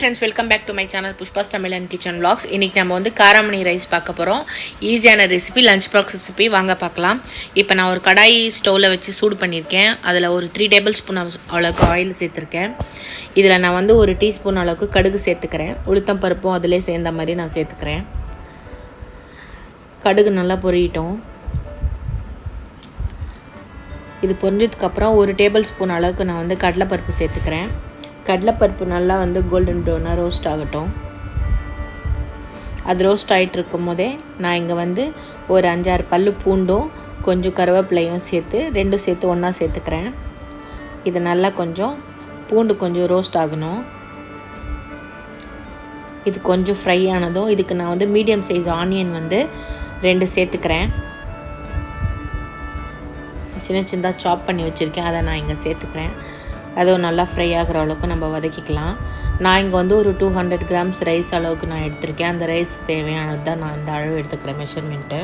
Friends welcome back to my channel Pushpa's Tamil and kitchen blogs இன்றைக்கி நம்ம வந்து காராமணி ரைஸ் பார்க்க போகிறோம் ஈஸியான ரெசிபி லஞ்ச் பாக்ஸ் ரெசிபி வாங்க பார்க்கலாம். இப்போ நான் ஒரு கடாய் ஸ்டவ்வில் வச்சு சூடு பண்ணியிருக்கேன். அதில் ஒரு த்ரீ டேபிள் ஸ்பூன் அளவுக்கு ஆயில் சேர்த்துருக்கேன். இதில் நான் வந்து ஒரு டீஸ்பூன் அளவுக்கு கடுகு சேர்த்துக்கிறேன். உளுத்தம் பருப்பும் அதிலே சேர்ந்த மாதிரி நான் சேர்த்துக்கிறேன். கடுகு நல்லா பொரியட்டும் இது பொரிஞ்சதுக்கப்புறம் ஒரு டேபிள் ஸ்பூன் அளவுக்கு நான் வந்து கடலைப்பருப்பு சேர்த்துக்கிறேன். கடலைப்பருப்பு நல்லா வந்து கோல்டன் ப்ரௌனாக ரோஸ்ட் ஆகட்டும். அது ரோஸ்ட் ஆகிட்டு இருக்கும் போதே நான் இங்கே வந்து ஒரு அஞ்சாறு பல் பூண்டும் கொஞ்சம் கருவேப்பிலையும் சேர்த்து ரெண்டும் சேர்த்து ஒன்றா சேர்த்துக்கிறேன். இது நல்லா கொஞ்சம் பூண்டு கொஞ்சம் ரோஸ்ட் ஆகணும். இது கொஞ்சம் ஃப்ரை ஆனதும் இதுக்கு நான் வந்து மீடியம் சைஸ் ஆனியன் வந்து ரெண்டு சேர்த்துக்கிறேன். சின்ன சின்னதாக சாப் பண்ணி வச்சுருக்கேன் அதை நான் இங்கே சேர்த்துக்கிறேன். அதுவும் நல்லா ஃப்ரை ஆகிற அளவுக்கு நம்ம வதக்கிக்கலாம். நான் இங்கே வந்து ஒரு டூ ஹண்ட்ரட் கிராம்ஸ் ரைஸ் அளவுக்கு நான் எடுத்திருக்கேன். அந்த ரைஸ் தேவையானது தான் நான் இந்த அளவு எடுத்துக்கிறேன் மெஷர்மெண்ட்டு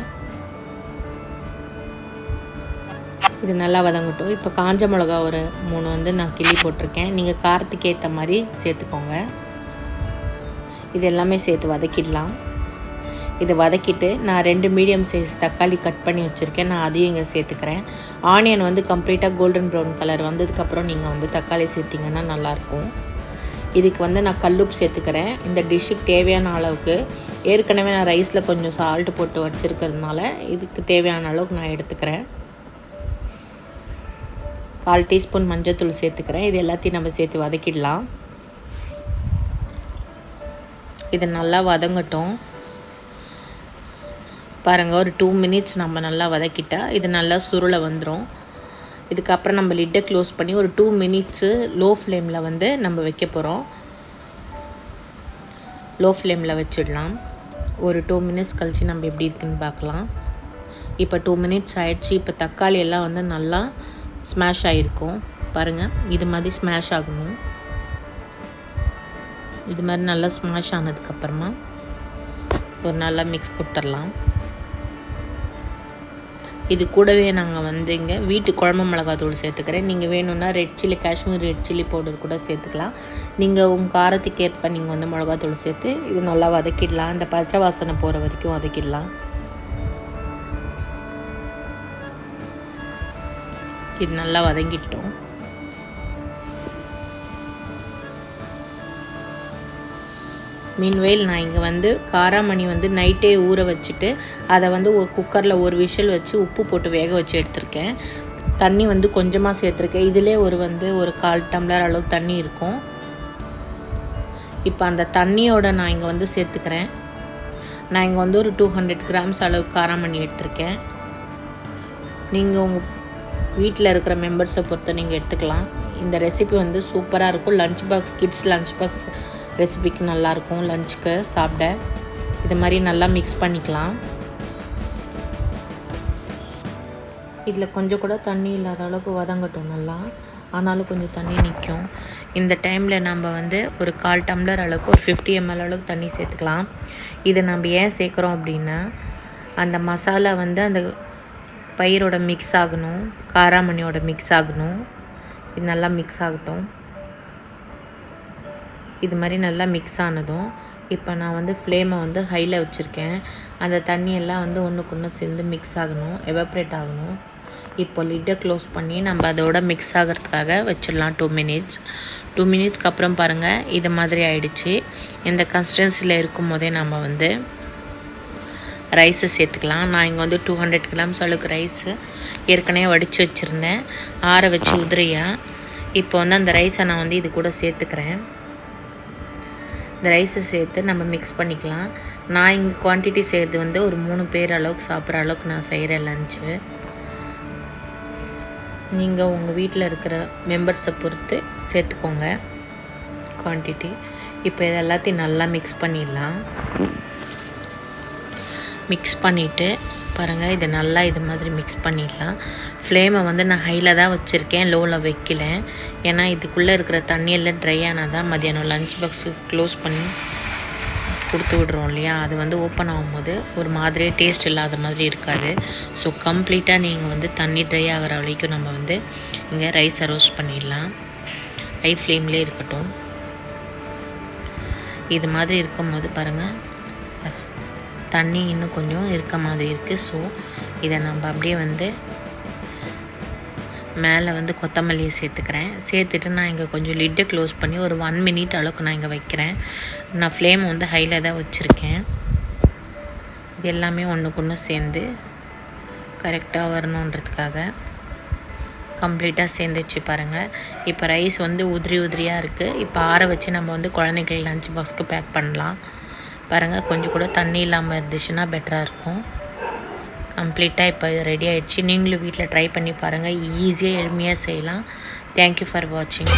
இது நல்லா வதங்கட்டும். இப்போ காஞ்ச மிளகா ஒரு மூணு வந்து நான் கிள்ளி போட்டிருக்கேன். நீங்கள் காரத்துக்கு ஏற்ற மாதிரி சேர்த்துக்கோங்க. இது எல்லாமே சேர்த்து வதக்கிடலாம். இதை வதக்கிட்டு நான் ரெண்டு மீடியம் சைஸ் தக்காளி கட் பண்ணி வச்சுருக்கேன். நான் அதையும் இங்கே சேர்த்துக்கிறேன். ஆனியன் வந்து கம்ப்ளீட்டாக கோல்டன் ப்ரௌன் கலர் வந்ததுக்கப்புறம் நீங்கள் வந்து தக்காளி சேர்த்திங்கன்னா நல்லாயிருக்கும். இதுக்கு வந்து நான் கல்லுப்பு சேர்த்துக்கிறேன். இந்த டிஷ்ஷுக்கு தேவையான அளவுக்கு ஏற்கனவே நான் ரைஸில் கொஞ்சம் சால்ட் போட்டு வச்சுருக்கிறதுனால இதுக்கு தேவையான அளவுக்கு நான் எடுத்துக்கிறேன். கால் டீஸ்பூன் மஞ்சத்தூள் சேர்த்துக்கிறேன். இது எல்லாத்தையும் நம்ம சேர்த்து வதக்கிடலாம். இது நல்லா வதங்கட்டும். பாருங்கள் ஒரு டூ மினிட்ஸ் நம்ம நல்லா வதக்கிட்டால் இது நல்லா சுருளை வந்துடும் இதுக்கப்புறம் நம்ம லிட்டை க்ளோஸ் பண்ணி ஒரு டூ மினிட்ஸு லோ ஃப்ளேமில் வந்து நம்ம வைக்க போகிறோம் லோ ஃப்ளேமில் வச்சிடலாம். ஒரு டூ மினிட்ஸ் கழித்து நம்ம எப்படி இருக்குன்னு பார்க்கலாம். இப்போ டூ மினிட்ஸ் ஆயிடுச்சு. இப்போ தக்காளி எல்லாம் வந்து நல்லா ஸ்மாஷ் ஆகிருக்கும் பாருங்கள் இது மாதிரி ஸ்மாஷ் ஆகணும். இது மாதிரி நல்லா ஸ்மாஷ் ஆனதுக்கப்புறமா ஒரு நல்லா மிக்ஸ் கொடுத்துடலாம். இது கூடவே நாங்கள் வந்து இங்கே வீட்டு குழம்பு மிளகாத்தூள் சேர்த்துக்கிறேன். நீங்கள் வேணும்னா red chilli Kashmir red chilli powder கூட சேர்த்துக்கலாம். நீங்கள் உங்கள் காரத்துக்கு ஏற்ப நீங்கள் வந்து மிளகாத்தூள் சேர்த்து இது நல்லா வதக்கிடலாம். இந்த பச்சை வாசனை போகிற வரைக்கும் வதக்கிடலாம். இது நல்லா வதங்கிட்டோம். மீன்வேல் நான் இங்கே வந்து காராமணி வந்து நைட்டே ஊற வச்சுட்டு அதை வந்து ஒரு குக்கரில் ஒரு விஷல் வச்சு உப்பு போட்டு வேக வச்சு எடுத்திருக்கேன். தண்ணி வந்து கொஞ்சமாக சேர்த்துருக்கேன். இதிலே ஒரு வந்து ஒரு கால் டம்ளர் அளவுக்கு தண்ணி இருக்கும். இப்போ அந்த தண்ணியோட நான் இங்கே வந்து சேர்த்துக்கிறேன். நான் இங்கே வந்து ஒரு டூ ஹண்ட்ரட் கிராம்ஸ் அளவுக்கு காராமணி எடுத்திருக்கேன். நீங்கள் உங்கள் வீட்டில் இருக்கிற மெம்பர்ஸை பொறுத்த நீங்கள் எடுத்துக்கலாம். இந்த ரெசிபி வந்து சூப்பராக இருக்கும். Lunch box kids lunch box ரெசிபிக்கு நல்லாயிருக்கும் லஞ்சுக்கு சாப்பிட. இது மாதிரி நல்லா மிக்ஸ் பண்ணிக்கலாம். இதில் கொஞ்சம் கூட தண்ணி இல்லாத அளவுக்கு வதங்கட்டும் நல்லா. ஆனாலும் கொஞ்சம் தண்ணி நிற்கும் இந்த டைமில் நம்ம வந்து ஒரு கால் டம்ளர் அளவுக்கு ஒரு ஃபிஃப்டி எம்எல் அளவுக்கு தண்ணி சேர்த்துக்கலாம். இதை நம்ம ஏன் சேர்க்குறோம் அப்படின்னா அந்த மசாலா வந்து அந்த பயிரோட மிக்ஸ் ஆகணும் காராமணியோட மிக்ஸ் ஆகணும். இது நல்லா மிக்ஸ் ஆகட்டும். இது மாதிரி நல்லா மிக்ஸ் ஆனதும் இப்போ நான் வந்து ஃப்ளேமை வந்து ஹையில் வச்சுருக்கேன். அந்த தண்ணியெல்லாம் வந்து ஒன்றுக்கு ஒன்று சேர்ந்து மிக்ஸ் ஆகணும் எவாப்ரேட் ஆகணும். இப்போ லிட்டை க்ளோஸ் பண்ணி நம்ம அதோட மிக்ஸ் ஆகிறதுக்காக வச்சிடலாம் டூ மினிட்ஸ் டூ மினிட்ஸ்க்கு அப்புறம் பாருங்கள் இது மாதிரி ஆயிடுச்சு. இந்த கன்சிஸ்டன்சியில் இருக்கும் போதே நம்ம வந்து ரைஸை சேர்த்துக்கலாம். நான் இங்கே வந்து டூ ஹண்ட்ரட் கிராம்ஸ் அளவுக்கு ரைஸு ஏற்கனவே வடித்து வச்சுருந்தேன். ஆற வச்சு உதிரியாக இப்போ வந்து அந்த ரைஸை நான் வந்து இது கூட சேர்த்துக்கிறேன். இந்த ரைஸை சேர்த்து நம்ம மிக்ஸ் பண்ணிக்கலாம். நான் இங்கே குவான்டிட்டி செய்கிறது வந்து ஒரு மூணு பேர் அளவுக்கு சாப்பிட்ற அளவுக்கு நான் செய்கிறேன் லஞ்சு நீங்கள் உங்கள் வீட்டில் இருக்கிற மெம்பர்ஸை பொறுத்து சேர்த்துக்கோங்க குவான்டிட்டி இப்போ இது எல்லாத்தையும் நல்லா மிக்ஸ் பண்ணிடலாம். மிக்ஸ் பண்ணிவிட்டு பாருங்கள் இதை நல்லா இது மாதிரி மிக்ஸ் பண்ணிடலாம். ஃப்ளேமை வந்து நான் ஹையில் தான் வச்சுருக்கேன் லோவில் வைக்கல. ஏன்னா இதுக்குள்ளே இருக்கிற தண்ணியெல்லாம் ட்ரை ஆனால் தான் மதியானம் லஞ்ச் பாக்ஸு க்ளோஸ் பண்ணி கொடுத்து விடுறோம் இல்லையா? அது வந்து ஓப்பன் ஆகும்போது ஒரு மாதிரியே டேஸ்ட் இல்லாத மாதிரி இருக்காது. ஸோ கம்ப்ளீட்டாக நீங்கள் வந்து தண்ணி ட்ரை ஆகிற வரைக்கும் நம்ம வந்து இங்கே ரைஸை ரோஸ்ட் பண்ணிடலாம். ஹை ஃப்ளேம்லேயே இருக்கட்டும். இது மாதிரி இருக்கும்போது பாருங்கள் தண்ணி இன்னும் கொஞ்சம் இருக்க மாதிரி இருக்குது ஸோ இதை நம்ம அப்படியே வந்து மேலே வந்து கொத்தமல்லியை சேர்த்துக்கிறேன். சேர்த்துட்டு நான் இங்கே கொஞ்சம் லிட்டை க்ளோஸ் பண்ணி ஒரு ஒன் மினிட் அளவுக்கு நான் இங்கே வைக்கிறேன். நான் ஃப்ளேம் வந்து ஹையில் தான் வச்சுருக்கேன். இது எல்லாமே ஒன்றுக்கு ஒன்று சேர்ந்து கரெக்டாக வரணுன்றதுக்காக கம்ப்ளீட்டாக சேர்ந்துச்சு பாருங்கள் இப்போ ரைஸ் வந்து உதிரி உதிரியாக இருக்குது இப்போ ஆற வச்சு நம்ம வந்து குழந்தைகள் லஞ்ச் பாக்ஸ்க்கு பேக் பண்ணலாம். பாருங்கள் கொஞ்சம் கூட தண்ணி இல்லாமல் இருந்துச்சுன்னா பெட்டராக இருக்கும். கம்ப்ளீட்டாக இப்போ இது ரெடி ஆகிடுச்சு நீங்களும் வீட்டில் ட்ரை பண்ணி பாருங்கள் ஈஸியாக எளிமையாக செய்யலாம். தேங்க்யூ ஃபார் வாட்சிங்